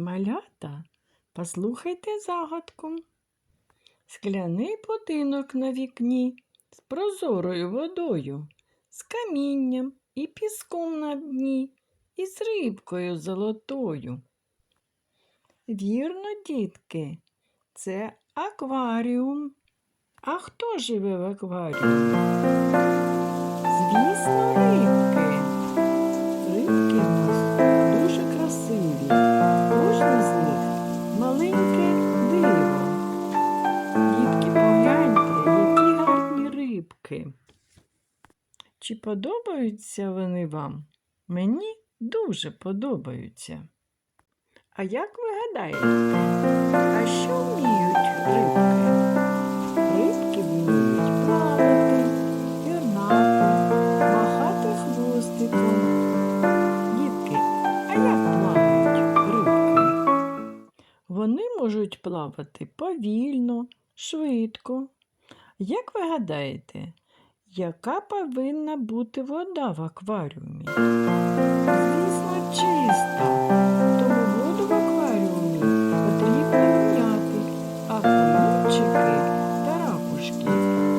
малята, послухайте загадку. Скляний будинок на вікні з прозорою водою, з камінням і піском на дні, і з рибкою золотою. Вірно, дітки, це акваріум. А хто живе в акваріумі? Маленьке диво. Дітки, погляньте, які гарні рибки. Чи подобаються вони вам? Мені дуже подобаються. А як ви гадаєте, а що Вони можуть плавати повільно, швидко. Як ви гадаєте, яка повинна бути вода в акваріумі? Звісно, чиста. Тому воду в акваріумі потрібно міняти, а камінчики та ракушки,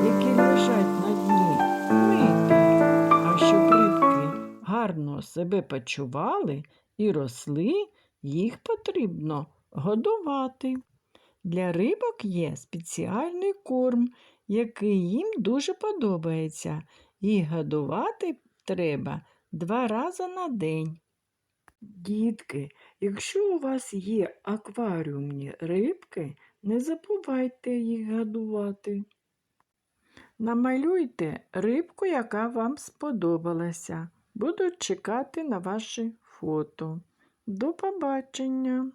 які лежать на дні, мити. А щоб рибки гарно себе почували і росли, їх потрібно годувати. Для рибок є спеціальний корм, який їм дуже подобається, і годувати треба два рази на день. Дітки, якщо у вас є акваріумні рибки, не забувайте їх годувати. Намалюйте рибку, яка вам сподобалася. Буду чекати на ваші фото. До побачення!